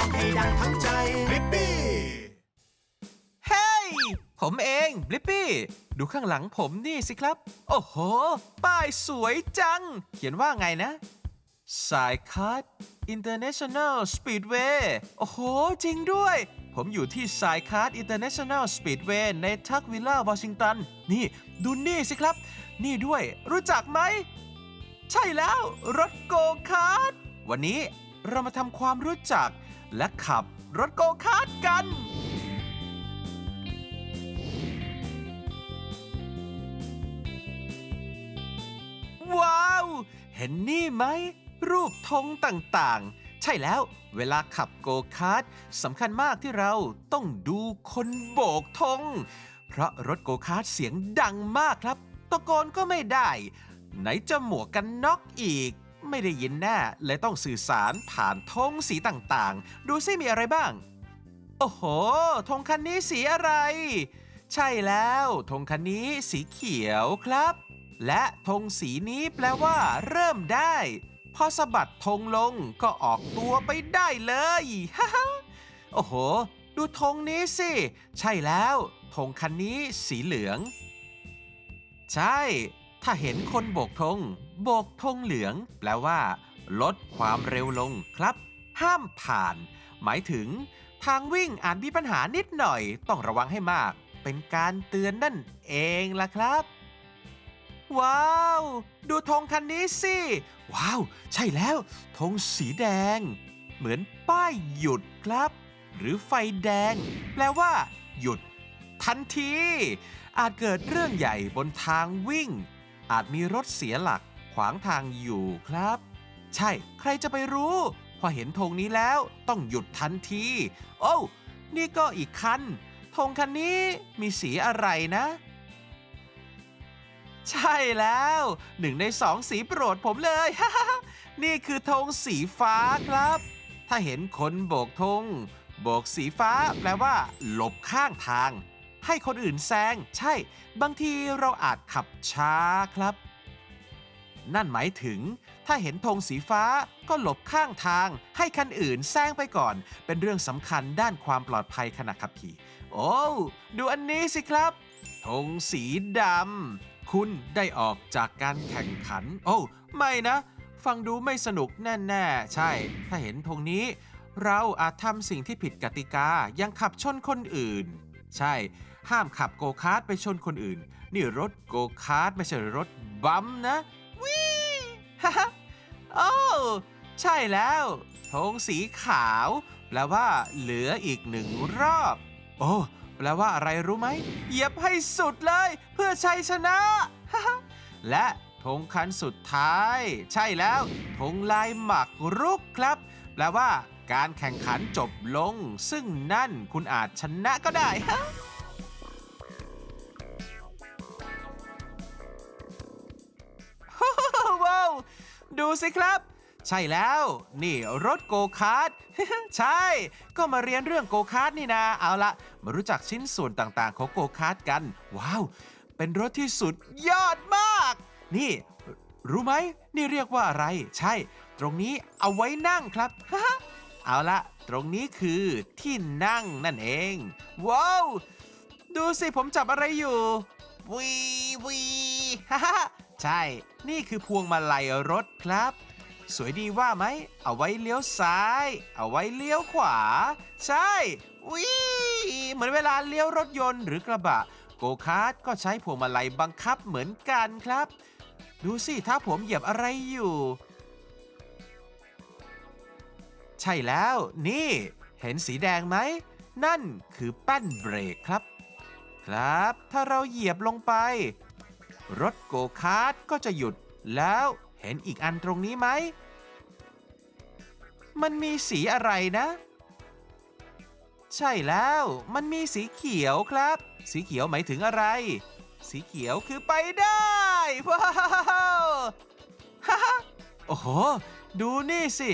องให้ดังทั้งใจริปปี้ เฮ้ย ผมเองบลิปปี้ ดูข้างหลังผมนี่สิครับ โอ้โห ป้ายสวยจัง เขียนว่าไงนะ สายคัด International Speedway โอ้โห จริงด้วย ผมอยู่ที่สายคัด International Speedway ในทักวิลล่าวอชิงตัน นี่ ดูนี่สิครับ นี่ด้วย รู้จักไหม ใช่แล้ว รถโกคาร์ทวันนี้เรามาทำความรู้จัก และขับรถโกคาร์ทกัน ว้าว เห็นนี่ไหม รูปธงต่างๆ ใช่แล้วเวลาขับโกคาร์ทสำคัญมากที่เราต้องดูคนโบกธงเพราะรถโกคาร์ทเสียงดังมากครับ ตะโกนก็ไม่ได้ ไหนจะหมวกกันน็อกอีก ไม่ได้ยินแน่เลยต้องสื่อสารผ่านธงสีต่างๆ ดูซิมีอะไรบ้าง โอ้โหธงคันนี้สีอะไร ใช่แล้วธงคันนี้สีเขียวครับ และธงสีนี้แปลว่า เริ่มได้ พอสะบัดธงลงก็ออกตัวไปได้เลยฮ่าฮ่าโอ้โห ดูธงนี้สิ ใช่แล้วธงคันนี้สีเหลือง ใช่ ถ้าเห็นคนโบกธง โบกธงเหลือง แปลว่า ลดความเร็วลงครับ ห้ามผ่าน หมายถึง ทางวิ่งอาจมีปัญหานิดหน่อย ต้องระวังให้มาก เป็นการเตือนนั่นเองล่ะครับ ว้าว ดูธงคันนี้สิ ว้าว ใช่แล้วธงสีแดง เหมือนป้ายหยุดครับ หรือไฟแดง แปลว่า หยุด ทันที อาจเกิดเรื่องใหญ่บนทางวิ่งอาจมีรถเสียหลัก ขวางทางอยู่ครับ ใช่ ใครจะไปรู้ พอเห็นธงนี้แล้วต้องหยุดทันที โอ้วนี่ก็อีกคันธงคันนี้มีสีอะไรนะ ใช่แล้วหนึ่งในสองสีโปรดผมเลย นี่คือธงสีฟ้าครับ ถ้าเห็นคนโบกธงโบกสีฟ้าแปลว่า หลบข้างทาง ให้คนอื่นแซง ใช่ บางทีเราอาจขับช้าครับ นั่นหมายถึง ถ้าเห็นธงสีฟ้าก็หลบข้างทาง ให้คันอื่นแซงไปก่อน เป็นเรื่องสำคัญด้านความปลอดภัยขณะขับขี่ โอ้ดูอันนี้สิครับธงสีดำคุณได้ออกจากการแข่งขัน โอ้ไม่นะ ฟังดูไม่สนุกแน่ๆ ใช่ ถ้าเห็นธงนี้ เราอาจทำสิ่งที่ผิดกติกายังขับชนคนอื่น ใช่ ห้ามขับโกคาร์ทไปชนคนอื่น นี่รถโกคาร์ทไม่ใช่รถบัมนะ ฮ่าโอ้ใช่แล้วธงสีขาว แปลว่า เหลืออีกหนึ่งรอบ โอ้แปลว่าอะไรรู้ไหมเหยียบให้สุดเลย เพื่อชัยชนะ และธงคันสุดท้าย ใช่แล้วธงลายหมักรุกครับ แปลว่า การแข่งขันจบลง ซึ่งนั่นคุณอาจชนะก็ได้ฮะ ว้าวดูสิครับ ใช่แล้ว นี่รถโกคาร์ทใช่ ก็มาเรียนเรื่องโกคาร์ทนี่นาเอาละมารู้จักชิ้นส่วนต่างๆ ของโกคาร์ทกัน ว้าว เป็นรถที่สุดยอดมาก นี่ รู้ไหม นี่เรียกว่าอะไร ใช่ ตรงนี้เอาไว้นั่งครับ เอาละตรงนี้คือที่นั่งนั่นเอง ว้าว ดูสิผมจับอะไรอยู่วีวีฮ่า ใช่ นี่คือพวงมาลัยรถครับ สวยดีว่าไหม เอาไว้เลี้ยวซ้าย เอาไว้เลี้ยวขวา ใช่วิเหมือนเวลาเลี้ยวรถยนต์หรือกระบะ โกคาร์ทก็ใช้พวงมาลัยบังคับเหมือนกันครับ ดูสิถ้าผมเหยียบอะไรอยู่ ใช่แล้ว นี่ เห็นสีแดงไหม นั่นคือแป้นเบรกครับ ครับ ถ้าเราเหยียบลงไป รถโกคาร์ทก็จะหยุด แล้วเห็นอีกอันตรงนี้ไหม มันมีสีอะไรนะ ใช่แล้วมันมีสีเขียวครับ สีเขียวหมายถึงอะไร สีเขียวคือไปได้ว้าวฮ่าฮ่โอ้โห ดูนี่สิ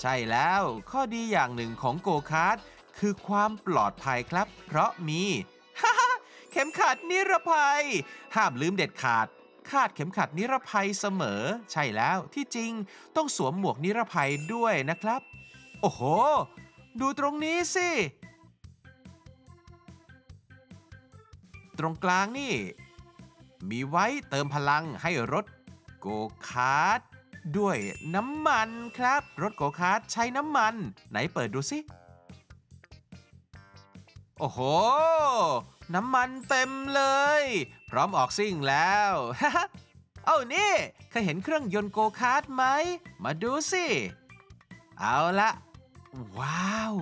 ใช่แล้วข้อดีอย่างหนึ่งของโกคาร์ทคือความปลอดภัยครับ เพราะมี เข็มขัดนิรภัย ห้ามลืมเด็ดขาด คาดเข็มขัดนิรภัยเสมอ ใช่แล้วที่จริงต้องสวมหมวกนิรภัยด้วยนะครับ โอ้โห ดูตรงนี้สิ ตรงกลางนี่ มีไว้เติมพลังให้รถโกคาร์ดด้วยน้ำมันครับ รถโกคาร์ดใช้น้ำมัน ไหนเปิดดูสิ โอ้โห น้ำมันเต็มเลย พร้อมออกซิ่งแล้ว เอ้านี่เคยเห็นเครื่องยนต์โกคาร์ดไหม มาดูสิ เอาละ ว้าว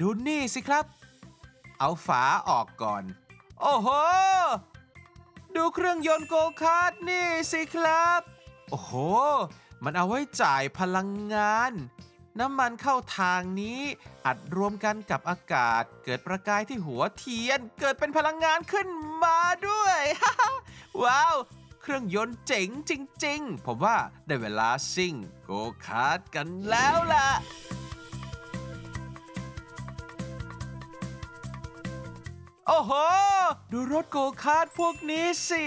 ดูนี่สิครับ เอาฝาออกก่อน โอ้โห ดูเครื่องยนต์โกคาร์ดนี่สิครับ โอ้โห มันเอาไว้จ่ายพลังงาน น้ำมันเข้าทางนี้ อัดรวมกันกับอากาศ เกิดประกายที่หัวเทียน เกิดเป็นพลังงานขึ้นมาด้วย ว้าว เครื่องยนต์เจ๋งจริง ๆ ผมว่าได้เวลาซิ่ง โกคาร์ดกันแล้วล่ะโอ้โห ดูรถโกคาร์ดพวกนี้สิ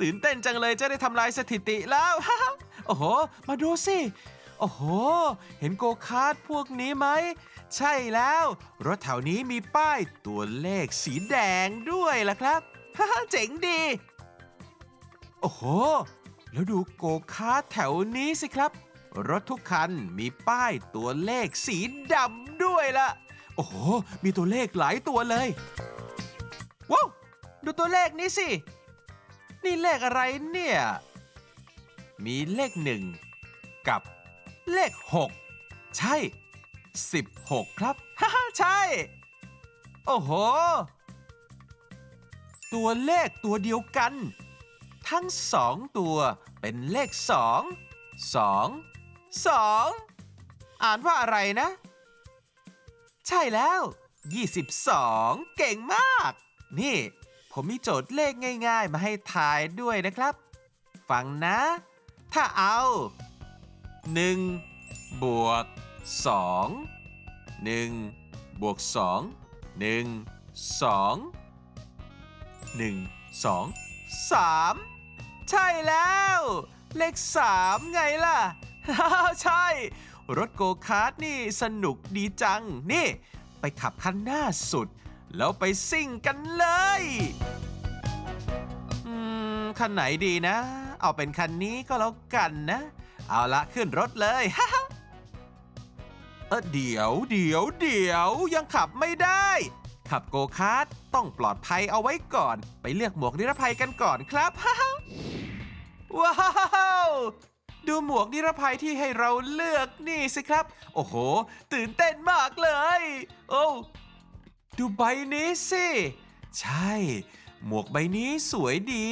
ตื่นเต้นจังเลยจะได้ทำลายสถิติแล้ว โอ้โห มาดูสิ โอ้โห เห็นโกคาร์ดพวกนี้ไหม ใช่แล้ว รถแถวนี้มีป้ายตัวเลขสีแดงด้วยล่ะครับเจ๋งดี โอ้โห แล้วดูโกคาร์ทแถวนี้สิครับ รถทุกคันมีป้ายตัวเลขสีดำด้วยล่ะ โอ้โห มีตัวเลขหลายตัวเลย ว้าว ดูตัวเลขนี้สิ นี่เลขอะไรเนี่ย มีเลขหนึ่งกับ เลขหกใช่ 16 ครับ ฮ่าใช่ โอ้โห ตัวเลขตัวเดียวกัน ทั้งสองตัวเป็นเลขสองสองสองอ่านว่าอะไรนะ ใช่แล้ว 22 เก่งมาก นี่ ผมมีโจทย์เลขง่าย ๆ มาให้ทายด้วยนะครับ ฟังนะ ถ้าเอา 1บวก2 1บวก2 1 2 1 2 3 ใช่แล้ว เลข 3 ไงล่ะ ใช่ รถโกคาร์ทนี่สนุกดีจัง นี่ ไปขับคันหน้าสุด แล้วไปซิ่งกันเลยอืมคันไหนดีนะ เอาเป็นคันนี้ก็แล้วกันนะ เอาละขึ้นรถเลยเออเดี๋ยวเดี๋ยวเดี๋ยวยังขับไม่ได้ ขับโกคาร์ทต้องปลอดภัยเอาไว้ก่อน ไปเลือกหมวกนิรภัยกันก่อนครับว้าวดูหมวกนิรภัยที่ให้เราเลือกนี่สิครับ โอ้โห ตื่นเต้นมากเลย โอ้ดูใบนี้สิ ใช่ หมวกใบนี้สวยดี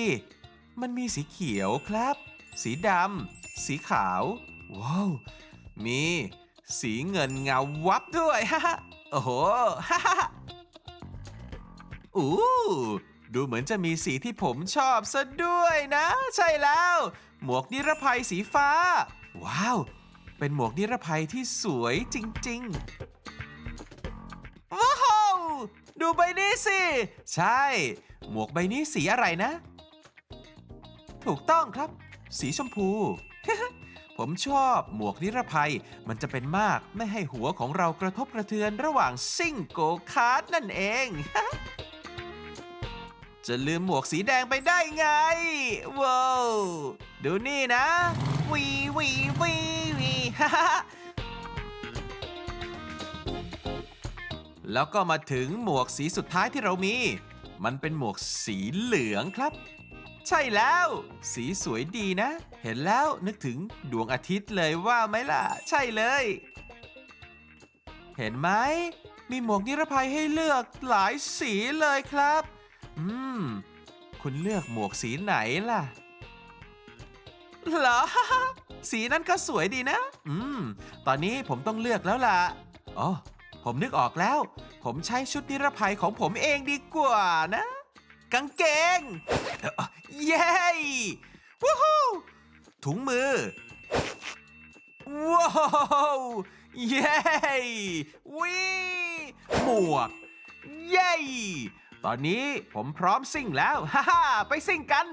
มันมีสีเขียวครับ สีดำ สีขาว ว้าว มี สีเงินเงาวับด้วยฮ่าโอ้โหฮ่าอู้ดูเหมือนจะมีสีที่ผมชอบซะด้วยนะ ใช่แล้ว หมวกนิรภัยสีฟ้า ว้าว เป็นหมวกนิรภัยที่สวยจริง ๆ ว้าว ดูใบนี้สิ ใช่ หมวกใบนี้สีอะไรนะ ถูกต้องครับ สีชมพู ผมชอบหมวกนิรภัย มันจะเป็นมากไม่ให้หัวของเรากระทบกระเทือนระหว่างซิ่งโกคาร์ทนั่นเอง จะลืมหมวกสีแดงไปได้ไง ว้าวดูนี่นะวีวีวีวีฮ่าฮ่าฮ่าแล้วก็มาถึงหมวกสีสุดท้ายที่เรามี มันเป็นหมวกสีเหลืองครับ ใช่แล้ว สีสวยดีนะ เห็นแล้วนึกถึงดวงอาทิตย์เลยว่าไหมล่ะ ใช่เลย เห็นไหม มีหมวกนิรภัยให้เลือกหลายสีเลยครับ อืม คุณเลือกหมวกสีไหนล่ะเหรอ สีนั้นก็สวยดีนะ อืม ตอนนี้ผมต้องเลือกแล้วล่ะ อ๋อ ผมนึกออกแล้ว ผมใช้ชุดนิรภัยของผมเองดีกว่านะ กางเกงเอ่อ เย้วู้ฮู้ถุงมือ ว้าวเย้วิหมวก เย้ ตอนนี้ผมพร้อมซิ่งแล้ว ฮ่าฮ่าไปซิ่งกัน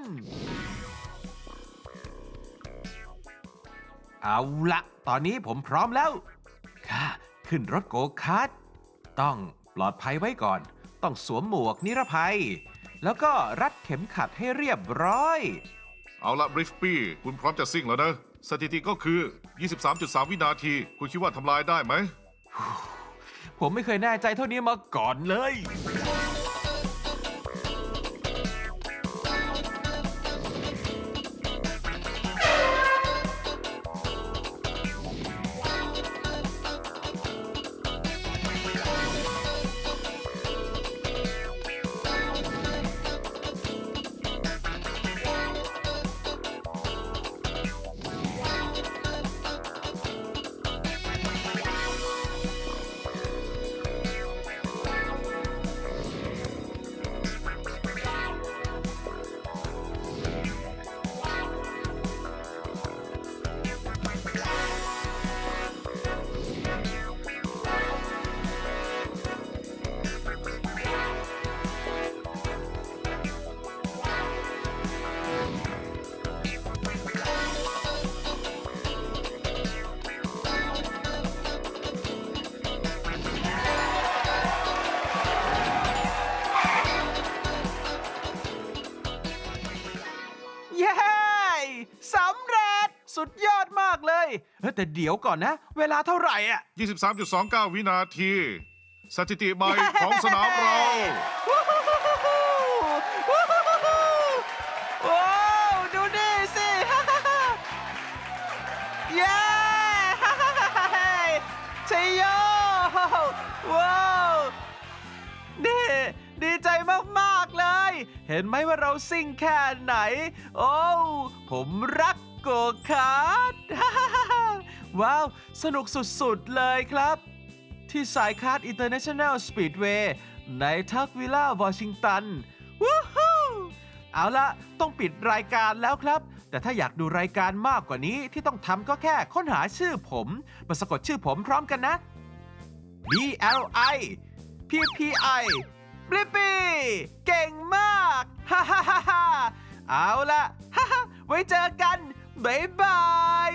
เอาละ ตอนนี้ผมพร้อมแล้ว ค่ะ ขึ้นรถโกคาร์ทต้องปลอดภัยไว้ก่อน ต้องสวมหมวกนิรภัย แล้วก็รัดเข็มขัดให้เรียบร้อย เอาละบริฟปี้คุณพร้อมจะซิ่งแล้วนะ สถิติก็คือ 23.3 วินาที คุณคิดว่าทำลายได้ไหม ผมไม่เคยแน่ใจเท่านี้มาก่อนเลย แต่เดี๋ยวก่อนนะ เวลาเท่าไหร่อะ 23.29 วินาที สถิติใหม่ของสนามเราวู้ฮู้ฮู้ฮู้ฮู้วู้ฮู้ฮู้ฮู้ว้าวดูนี่สิ เย้ชัยโยว้าวนี่ ดีใจมาก ๆ เลย เห็นไหมว่าเราซิ่งแค่ไหน โอ้วผมรักโกคาร์ด ว้าว สนุกสุดๆ เลยครับ ที่สายคาร์ดอินเตอร์เนชั่นแนลสปีดเวย์ในทักวิลล่าวอชิงตันวู้ฮู้เอาละต้องปิดรายการแล้วครับ แต่ถ้าอยากดูรายการมากกว่านี้ที่ต้องทำก็แค่ค้นหาชื่อผมมาสะกดชื่อผมพร้อมกันนะ B L I P P I บลิปปี้เก่งมากฮ่าฮ่าฮ่าฮ่าเอาละฮ่าฮ่าไว้เจอกัน บ๊ายบาย